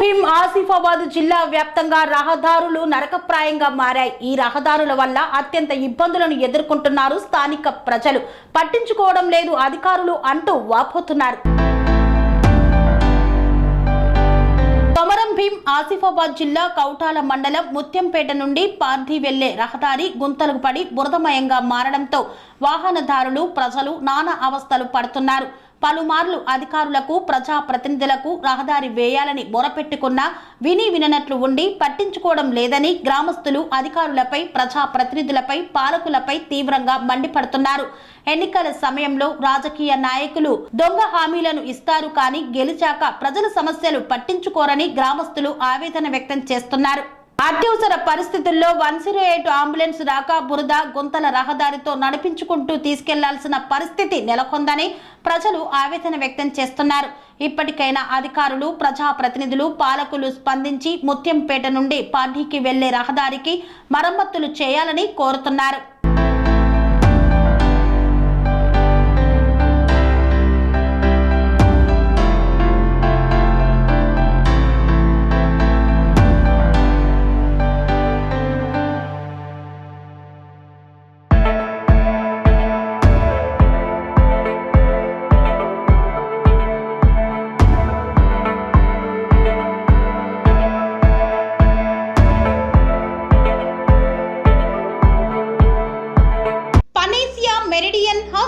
భీం ఆసిఫాబాద్ జిల్లా వ్యాప్తంగా రహదారులు నరకప్రాయంగా మారాయి. ఈ రహదారుల వల్ల అత్యంత ఇబ్బందులను ఎదుర్కొంటున్నారు స్థానిక ప్రజలు. పట్టించుకోవడం లేదు అధికారులు అంటూ వాపోతున్నారు. కొమరం భీం ఆసిఫాబాద్ జిల్లా కౌటాల మండలం ముత్యంపేట నుండి పార్థి వెళ్ళే రహదారి గుంతలకు పడి బురదమయంగా మారడంతో వాహనదారులు ప్రజలు నానా అవస్థలు పడుతున్నారు. పలుమార్లు అధికారులకు ప్రజా ప్రతినిధులకు రహదారి వేయాలని మొరపెట్టుకున్నా విని విననట్లు ఉండి పట్టించుకోవడం లేదని గ్రామస్తులు అధికారులపై ప్రజా ప్రతినిధులపై పాలకులపై తీవ్రంగా మండిపడుతున్నారు. ఎన్నికల సమయంలో రాజకీయ నాయకులు దొంగ హామీలను ఇస్తారు కానీ గెలిచాక ప్రజల సమస్యలు పట్టించుకోరని గ్రామస్తులు ఆవేదన వ్యక్తం చేస్తున్నారు. అత్యవసర పరిస్థితుల్లో వన్ జీరో ఎయిట్ అంబులెన్స్ రాక బురద గుంతల రహదారితో నడిపించుకుంటూ తీసుకెళ్ళాల్సిన పరిస్థితి నెలకొందని ప్రజలు ఆవేదన వ్యక్తం చేస్తున్నారు. ఇప్పటికైనా అధికారులు ప్రజాప్రతినిధులు పాలకులు స్పందించి ముత్యంపేట నుండి పార్టీకి వెళ్ళే రహదారికి మరమ్మతులు చేయాలని కోరుతున్నారు.